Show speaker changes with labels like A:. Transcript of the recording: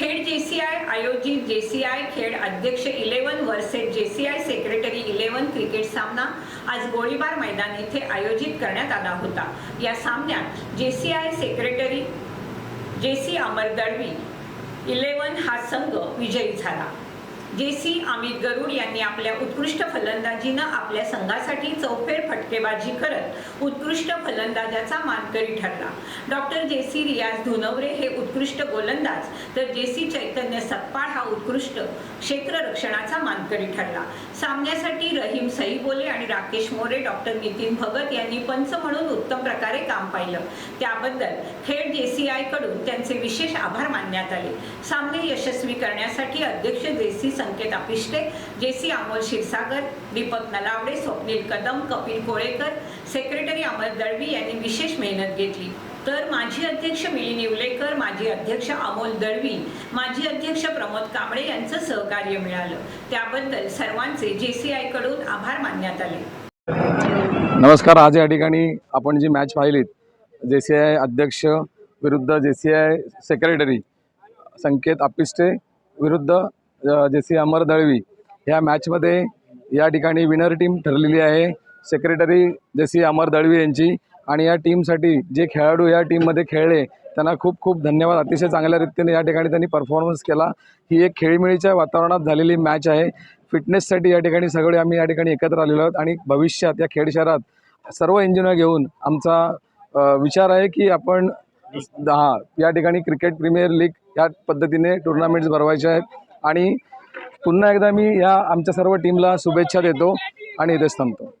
A: Khed JCI आयोजित JCI Khed अध्यक्ष eleven versus JCI secretary eleven cricket सामना आज गोळीबार मैदान येथे आयोजित करण्यात आला होता. या सामन्यात JCI secretary JC Amar Dalvi eleven हा संघ विजयी झाला. जेसी अमित गरुड यांनी आपल्या उत्कृष्ट फलंदाजीनं आपल्या संघासाठी चौफेर फटकेबाजी करत उत्कृष्ट फलंदाजाचा मानकरी ठरला. डॉक्टर जेसी रियाज धुनवरे हे उत्कृष्ट गोलंदाज तर जेसी चैतन्य सतपाळ हा उत्कृष्ट क्षेत्ररक्षणाचा मानकरी ठरला. सामन्यासाठी रहीम सईबोले आणि राकेश मोरे डॉक्टर नितीन भगत यांनी पंच म्हणून उत्तम प्रकारे काम पाहिलं. त्याबद्दल खेड जेसीआयकडून त्यांचे विशेष आभार मानण्यात आले. सामने यशस्वी करण्यासाठी अध्यक्ष JC Sanket Apishte JC Amol Kshirsagar Deepak Nalawade Swapnil Kadam Kapil Kolekar secretary Amar Dalvi यांनी विशेष मेहनत घेतली. तर माजी अध्यक्ष मिली निवलेकर माजी अध्यक्ष अमोल दळवी माजी अध्यक्ष प्रमोद कांबळे यांचं सहकार्य मिळालं. त्याबद्दल सर्वांचे जेसीआयकडून आभार मानण्यात आले.
B: नमस्कार. आज या ठिकाणी आपण जी मॅच पाहिलीत जे सी आय अध्यक्ष विरुद्ध J C I secretary Sanket Apiste विरुद्ध जे अमर दळवी ह्या मॅचमध्ये या ठिकाणी विनर टीम ठरलेली आहे. सेक्रेटरी जशी अमर दळवी यांची आणि या टीमसाठी जे खेळाडू या टीममध्ये खेळले त्यांना खूप खूप धन्यवाद. अतिशय चांगल्या रीतीने या ठिकाणी त्यांनी परफॉर्मन्स केला. ही एक खेळीमेळीच्या वातावरणात झालेली मॅच आहे. फिटनेससाठी या ठिकाणी सगळे आम्ही या ठिकाणी एकत्र आलेलो आहोत आणि भविष्यात या खेड शहरात सर्व इंजिनियर घेऊन आमचा विचार आहे की आपण हा या ठिकाणी क्रिकेट प्रीमियर लीग या पद्धतीने टुर्नामेंट्स भरवायचे आहेत. आणि पुन्हा एकदा मी या आमच्या सर्व टीमला शुभेच्छा देतो आणि इथेच थांबतो.